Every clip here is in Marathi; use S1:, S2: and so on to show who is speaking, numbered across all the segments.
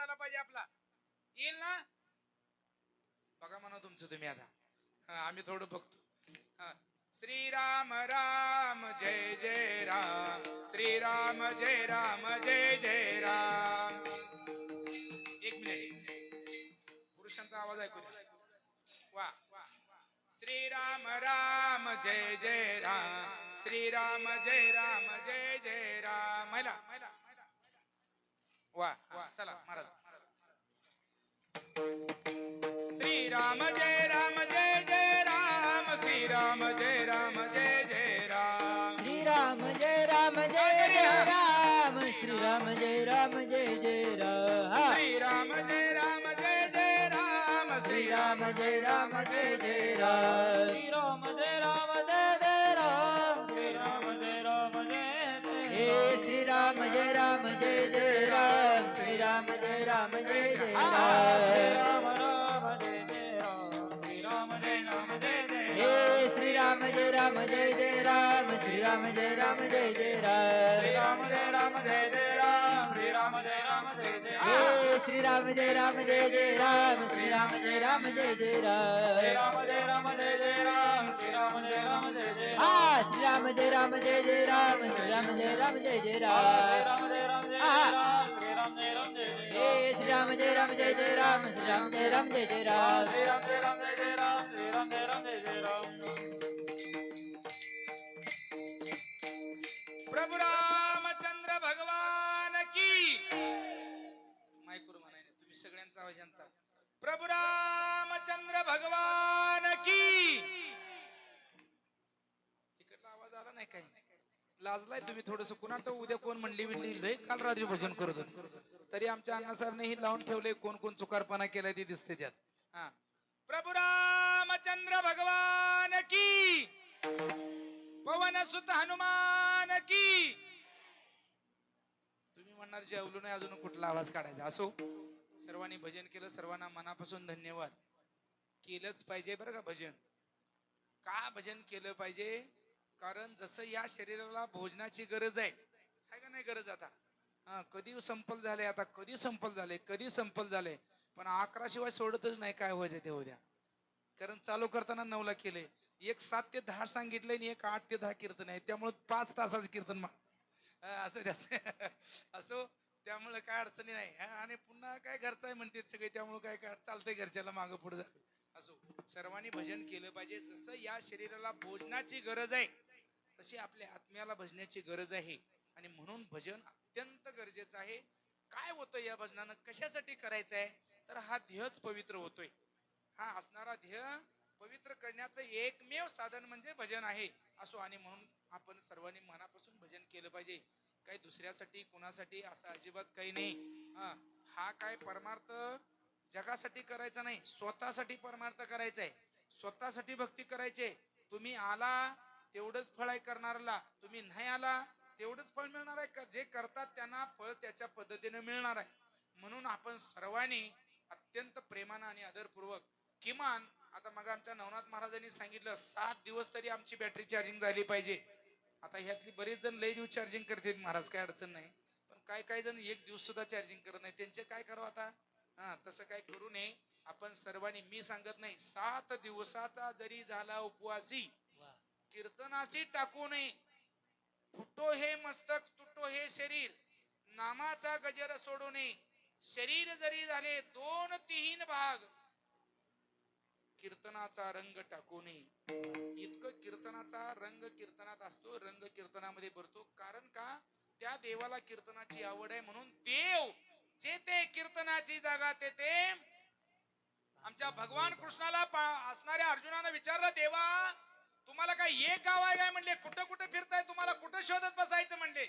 S1: झाला पाहिजे आपला. येईल ना? बघा म्हणा तुमचं तुम्ही आता. आम्ही थोडं बघतो. श्रीराम राम जय जय राम. श्रीराम जय राम जय जय राम. एक मिनिट पुरुषांचा आवाज ऐकू वा वा. श्रीराम राम जय जय राम. श्रीराम जय राम जय जय राम. महिला. वा वा चला महाराज. श्रीराम जय राम जय जय राम. श्रीराम जय राम जय जय राम.
S2: श्रीराम जय राम जय जय राम. श्रीराम जय राम जय जय राम.
S1: श्रीराम जय राम जय जय राम.
S2: श्रीराम जय राम जय जय राम. श्रीराम जय राम जय राम जय जय राम राम जय जय राम श्रीराम जय राम जय जय हे श्रीराम जय राम जय जय राम श्रीराम जय राम जय जय राम श्रीराम जय राम जय जय राम श्रीराम जय राम जय जय हे श्रीराम जय राम जय जय राम श्रीराम जय राम जय जय राम श्रीराम जय राम जय जय राम श्रीराम जय राम जय जय हा श्रीराम जय राम जय जय राम श्रीराम जय राम जय जय राम श्रीराम जय राम जय राम जय जय राम श्रीराम जय राम जय जय राम श्रीराम जय राम जय जय राम जय राम जय जय राम
S1: प्रभु रामचंद्र भगवान की। मायकूर म्हणायने तुम्ही सगळ्यांचा आवाज यांचा. प्रभु रामचंद्र भगवान की। इकडला आवाज आला नाही काही? लाजलाय तुम्ही थोडस. कुणाचं तर उद्या कोण म्हणली बिणली लय काल रात्री भजन करत होते. तरी आमच्या अण्णासाहेबने ही लावून ठेवले कोण कोण चुकारपणा केलाय ते दिसते त्यात. हा. प्रभु रामचंद्र भगवान की पवन सुत हनुमान की. तुम्ही म्हणणार जेवलो नाही अजून कुठला आवाज काढायचा? असो. सर्वांनी भजन केलं सर्वांना मनापासून धन्यवाद. केलंच पाहिजे बरं का भजन? का भजन केलं पाहिजे? कारण जसं या शरीराला भोजनाची गरज आहे आहे का नाही गरज आता? हा कधी संपल झाले आता? कधी संपल झाले कधी संपल झाले पण अकराशिवाय सोडतच नाही काय व्हायचं ते उद्या कारण चालू करताना नऊला केले एक सात ते दहा सांगितले आणि एक आठ ते दहा कीर्तन आहे. त्यामुळे पाच तासाचं कीर्तन मा अं, असं असो त्यामुळं काय अडचणी नाही. आणि पुन्हा काय घरचं आहे म्हणते सगळे त्यामुळे काय काय चालतंय घरच्याला मागं पुढे असो सर्वांनी भजन केलं पाहिजे. जसं या शरीराला भोजनाची गरज आहे तशी आपल्या आत्म्याला भजण्याची गरज आहे. आणि म्हणून भजन अत्यंत गरजेचं आहे. काय होतं या भजनानं? कशासाठी करायचं आहे तर हा ध्येयच पवित्र होतोय. हा असणारा ध्येय पवित्र करण्याचं एकमेव साधन म्हणजे भजन आहे. असो आणि म्हणून आपण सर्वांनी मनापासून भजन केलं पाहिजे. काही दुसऱ्यासाठी कुणासाठी असं अजिबात काही नाही. हा हा काय परमार्थ जगासाठी करायचा नाही. स्वतःसाठी परमार्थ करायचा आहे स्वतःसाठी भक्ती करायची. आहे. तुम्ही आला तेवढंच फळ आहे करणाऱ्याला. तुम्ही नाही आला तेवढंच फळ मिळणार आहे का? जे करतात त्यांना फळ त्याच्या पद्धतीने मिळणार आहे. म्हणून आपण सर्वांनी अत्यंत प्रेमानं आणि आदरपूर्वक किमान आता मग आमच्या नवनाथ महाराजांनी सांगितलं सात दिवस तरी आमची बॅटरी चार्जिंग झाली पाहिजे. आता ह्यातली बरेच जण लय दिवस चार्जिंग करतील महाराज काय अडचण नाही. पण काय काय जण एक दिवस सुद्धा चार्जिंग करत नाही. त्यांचे काय करावं आता? हा तसं काय करू नये. आपण सर्वांनी मी सांगत नाही सात दिवसाचा जरी झाला उपवासी कीर्तनाशी टाकू नये. फुटो हे मस्तक तुटो हे शरीर. नामाचा गजर सोडू नये. शरीर जरी झाले दोन तीन भाग कीर्तनाचा रंग टाकू नये. इतकं कीर्तनाचा रंग कीर्तनात असतो रंग कीर्तनामध्ये भरतो. कारण का? त्या देवाला कीर्तनाची आवड आहे म्हणून देव जे ते कीर्तनाची जागा ते ते आमच्या भगवान कृष्णाला असणाऱ्या अर्जुनानं विचारलं देवा तुम्हाला काय एक गाव आहे काय म्हणले? कुठं कुठं फिरताय तुम्हाला? कुठं शोधत बसायचं म्हणले?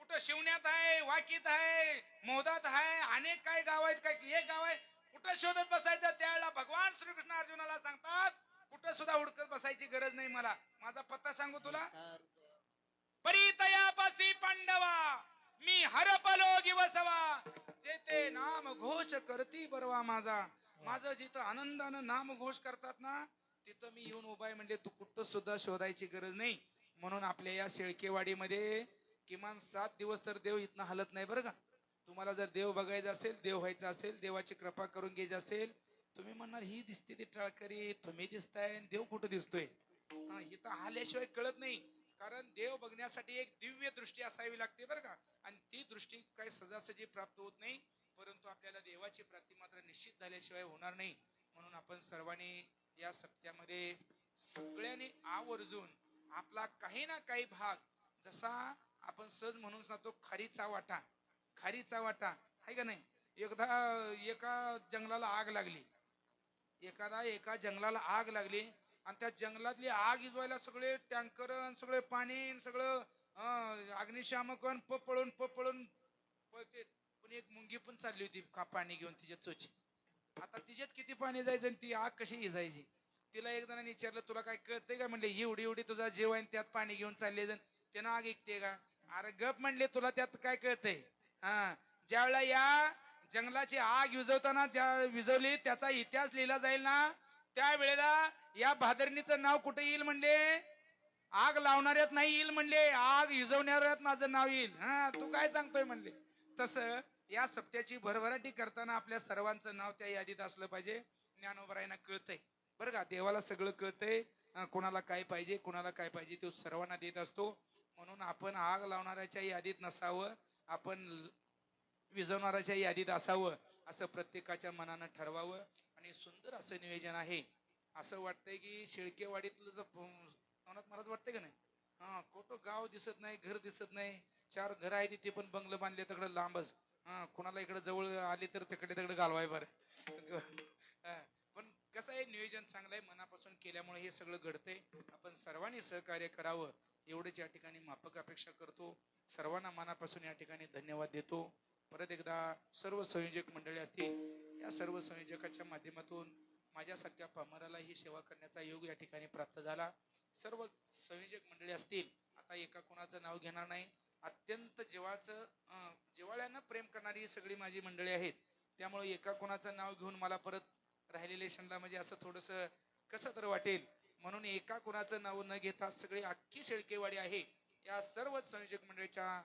S1: कुठं शिवण्यात आहे वाकीत आहे मोदात आहे अनेक काय गाव आहेत काय एक गाव आहे. कुठं शोधत बसायचं? त्यावेळेला भगवान श्रीकृष्ण अर्जुनाला सांगतात कुठं सुद्धा हुडकत बसायची गरज नाही मला. माझा पत्ता सांगू तुला? परितयापासी पांडवा मी हरपलो वसवा जेते नाम घोष करती बरवा माझा. माझं जिथं आनंदानं नाम घोष करतात ना तिथं मी येऊन उभा आहे म्हणजे तू कुठं सुद्धा शोधायची गरज नाही. म्हणून आपल्या या शेळकेवाडीमध्ये किमान सात दिवस तर देव इथनं हलत नाही बरं का? तुम्हाला जर देव बघायचा असेल देव व्हायचा असेल देवाची कृपा करून घ्यायची असेल तुम्ही म्हणणार ही दिसते ती टाळकरी तुम्ही दिसताय आणि देव कुठं दिसतोय? हा इथं आल्याशिवाय कळत नाही. कारण देव बघण्यासाठी एक दिव्य दृष्टी असावी लागते बरं का? आणि ती दृष्टी काही सजासजी प्राप्त होत नाही परंतु आपल्याला देवाची प्राप्ती मात्र निश्चित झाल्याशिवाय होणार नाही. म्हणून आपण सर्वांनी या सत्यामध्ये सगळ्यांनी आवर्जून आपला काही ना काही भाग जसा आपण सहज म्हणून सांगतो खारीचा वाटा खारीचा वाटा आहे का नाही? एकदा एका जंगलाला आग लागली. एखादा एका जंगलाला आग लागली आणि त्या जंगलातली आग इजवायला सगळे टँकर सगळे पाणी सगळं अं, अग्निशामक पळून पळून पळते. पण एक मुंगी पण चालली होती का पाणी घेऊन तिच्या चोची आता तिच्यात किती पाणी जायचं आणि ती आग कशी इजायची तिला एक जणांनी विचारलं तुला काय कळतंय का? म्हणले एवढी एवढी तुझा जीव आहे त्यात पाणी घेऊन चालले जण त्यानं आग ऐकते का? अरे गप म्हणले तुला त्यात काय कळतंय? हा ज्यावेळेला या जंगलाची आग विझवताना ज्या विझवली त्याचा इतिहास लिहिला जाईल ना त्यावेळेला या भादरणीचं नाव कुठे येईल म्हणले? आग लावणाऱ्यात नाही येईल म्हणले आग विझवणाऱ्यात माझं नाव येईल. हा तू काय सांगतोय? म्हणले. तसं या सप्त्याची भरभराटी करताना आपल्या सर्वांचं नाव त्या यादीत असलं पाहिजे. ज्ञानोबरायांना कळतंय. बरं का? देवाला सगळं कळतंय. कोणाला काय पाहिजे कोणाला काय पाहिजे तो सर्वांना देत असतो. म्हणून आपण आग लावणाऱ्याच्या यादीत नसावं. आपण विजवणाऱ्याच्या यादीत असावं असं प्रत्येकाच्या मनानं ठरवावं. आणि सुंदर असं नियोजन आहे. असं वाटतंय की शेळकेवाडीतलं जर मनात मलाच वाटतंय का नाही? हा कुठं गाव दिसत नाही घर दिसत नाही. चार घर आहे तिथे पण बंगलं बांधले तिकडं लांबच. हा कुणाला इकडे जवळ आले तर तिकडे तिकडे घालवाय बरं. पण कसं आहे नियोजन चांगलं आहे मनापासून केल्यामुळे हे सगळं घडतंय. आपण सर्वांनी सहकार्य करावं एवढेच या ठिकाणी माफक अपेक्षा करतो. सर्वांना मनापासून या ठिकाणी धन्यवाद देतो. परत एकदा सर्व संयोजक मंडळी असतील या सर्व संयोजकाच्या माध्यमातून माझ्यासारख्या पामराला ही सेवा करण्याचा योग या ठिकाणी प्राप्त झाला. सर्व संयोजक मंडळी असतील आता एका कोणाचं नाव घेणार नाही अत्यंत जीवाचं अं, प्रेम करणारी ही सगळी माझी मंडळी आहेत. त्यामुळे एका कोणाचं नाव घेऊन मला परत राहिलेले क्षणला म्हणजे असं थोडंसं कसं तर वाटेल. म्हणून एका कोणाचं नाव न घेता सगळी अख्खी शेळकेवाडी आहे. या सर्व संयोजक मंडळीच्या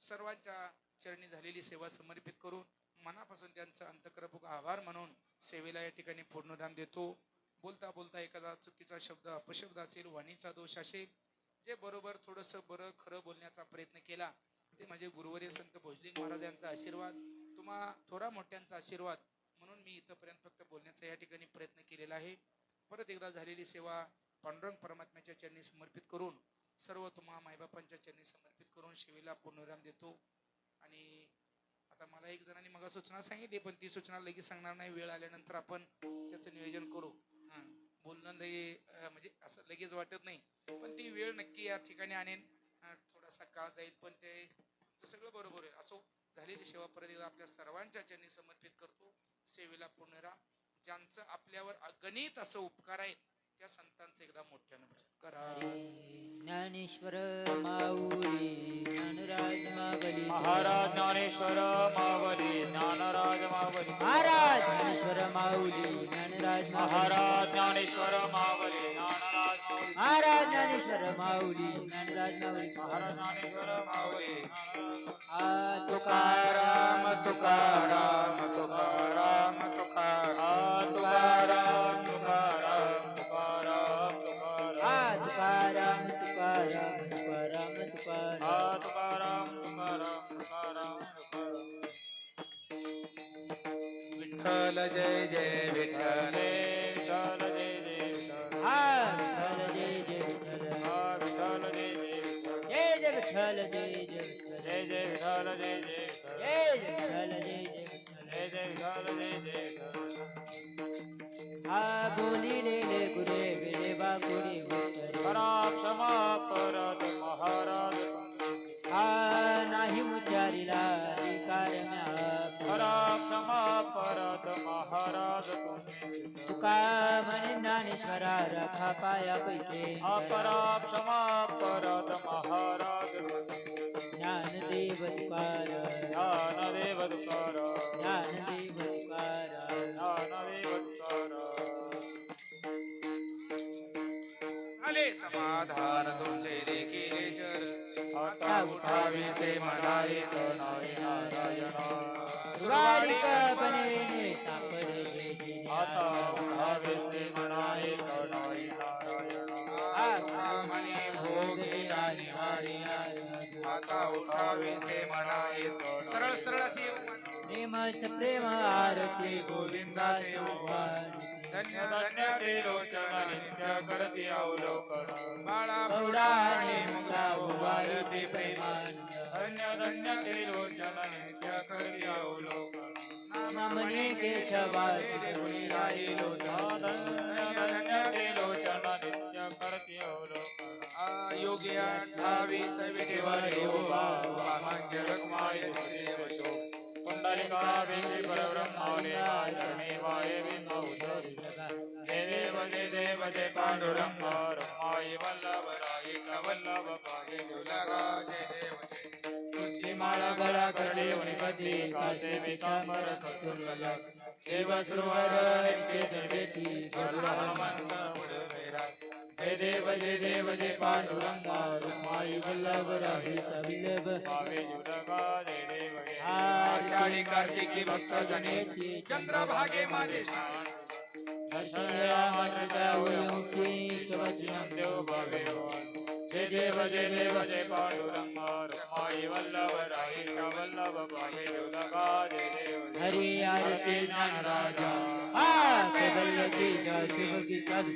S1: सर्वांच्या चरणी झालेली सेवा समर्पित करून मनापासून त्यांचं अंतकरपूक आभार म्हणून सेवेला या ठिकाणी पूर्णदान देतो. बोलता बोलता एखादा चुकीचा शब्द अपशब्द असेल वाणीचा दोष असेल जे बरोबर थोडंसं बरं खरं बोलण्याचा प्रयत्न केला ते माझे गुरुवर्य संत भोजलिंग महाराज यांचा आशीर्वाद तुम्हा थोडा मोठ्यांचा आशीर्वाद म्हणून मी इथंपर्यंत फक्त बोलण्याचा या ठिकाणी प्रयत्न केलेला आहे. परत एकदा झालेली सेवा पांडुरंग परमात्म्याच्या चरणी समर्पित करून सर्व तुम्हा मायबापांच्या चरणी समर्पित करून शिवेला पूर्णविराम देतो. आणि आता मला एक जणांनी मग सूचना सांगितली पण ती सूचना लगेच सांगणार नाही. वेळ आल्यानंतर आपण त्याचं नियोजन करू. हां. बोलणं म्हणजे असं लगेच वाटत नाही. पण ती वेळ नक्की या ठिकाणी आणेन. थोडासा काळ जाईल पण ते तुमचं सगळं बरोबर आहे. असो झालेली सेवा परत एकदा आपल्या सर्वांच्या चरणी समर्पित करतो. सेवेला पुनरा ज्यांचं आपल्यावर अगणित असं उपकार आहेत त्या संतांचं एकदा मोठ्यानं भजन करा.
S2: ज्ञानेश्वर माऊली ज्ञानराज मावली
S3: महाराज ज्ञानेश्वर मावली ज्ञानराज मावली
S2: महाराज ज्ञानेश्वर माऊली ज्ञानराज मावली
S3: महाराज ज्ञानेश्वर मावली ज्ञानराज मावली
S2: महाराज ज्ञानेश्वर माऊली ज्ञानराज माऊली.
S3: महाराज ज्ञानेश्वर मावली ज्ञानराज
S2: आ
S1: तुकाराम विठ्ठल जय जय
S3: जय जय विठ्ठल
S2: जय जय
S3: जय जय विठ्ठल
S2: जय जय जय जय विठ्ठल
S3: जय जय आ
S2: बोलिले ले गुरे वेळे
S3: बागुरी पराप समापरत महाराज
S2: आ नाही उच्चारिला
S3: कारण पराप समापरत महाराज
S2: तुका राखा पाया पैसे
S3: अपरा क्षमा परत महाराज
S2: ज्ञान देव तुकार
S3: ज्ञान देव तुकार
S2: ज्ञान देव तुकार
S3: ज्ञान देव तुकार
S1: आले समाधान तुमचे देखील जर
S3: आता उठाविसे म्हणाले तर नाही नारायण
S1: सुराडी कल्पने आता उठावे से म्हणा येतो. सरळ सरळ अशी
S2: प्रेमच प्रेम आरती गोविंदा
S1: धन्य
S3: धन्य ते लोचन नित्य करती अवलोकन.
S1: बाळा
S2: गौडा आणि मुला उभारती प्रेमानंद
S3: धन्य धन्य ते लोचन नित्य करती अवलोकन.
S2: नामने केशवा गुणी राहिलो
S3: अवलोकन
S1: योगी अठ्ठावीस विजेवर उभा वामांग्य रखमाय देव
S3: पुंडलिका परब्रह्माने वाये देव देव पांडुरंग वल्लभ वल्लभ जुलगा जय देव माळा गळा करडे वनिपती कासे पितांबर कस्तुरल देव सुरवर देवेती गरुड देव देव पांडुरंग रमाई वल्लभ जुलगा देव
S1: आषाढी कार्तिकी भक्त जनेची चंद्रभागे माझे
S3: शिवचिनं देव जय देव जय पांडुरंग रमाई वल्लभ राई वल्लभ
S2: हरी आरती राजा आ की जय शिव की सब